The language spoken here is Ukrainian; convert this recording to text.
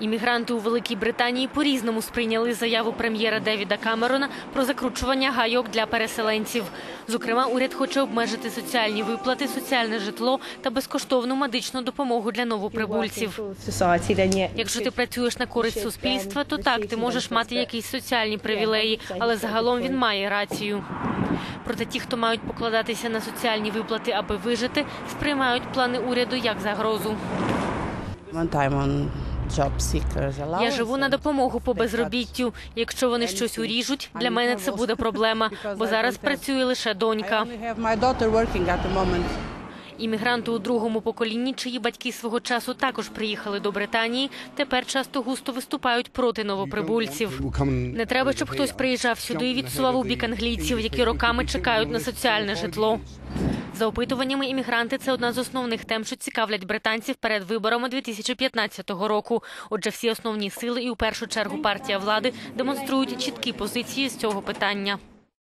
Іммігранти у Великій Британії по-різному сприйняли заяву прем'єра Девіда Камерона про закручування гайок для переселенців. Зокрема, уряд хоче обмежити соціальні виплати, соціальне житло та безкоштовну медичну допомогу для новоприбульців. Якщо ти працюєш на користь суспільства, то так ти можеш мати якісь соціальні привілеї, але загалом він має рацію. Проте ті, хто мають покладатися на соціальні виплати, аби вижити, сприймають плани уряду як загрозу. Я живу на допомогу по безробіттю. Якщо вони щось уріжуть, для мене це буде проблема, бо зараз працює лише донька. only have my daughter working at the moment. Іммігранти у другому поколінні, чиї батьки свого часу також приїхали до Британії, тепер часто густо виступають проти новоприбульців. Не треба, щоб хтось приїжджав сюди і відсував у бік англійців, які роками чекають на соціальне житло. За опитуваннями, іммігранти це одна з основних тем, що цікавлять британців перед виборами 2015 року. Отже, всі основні сили і у першу чергу партія влади демонструють чіткі позиції з цього питання.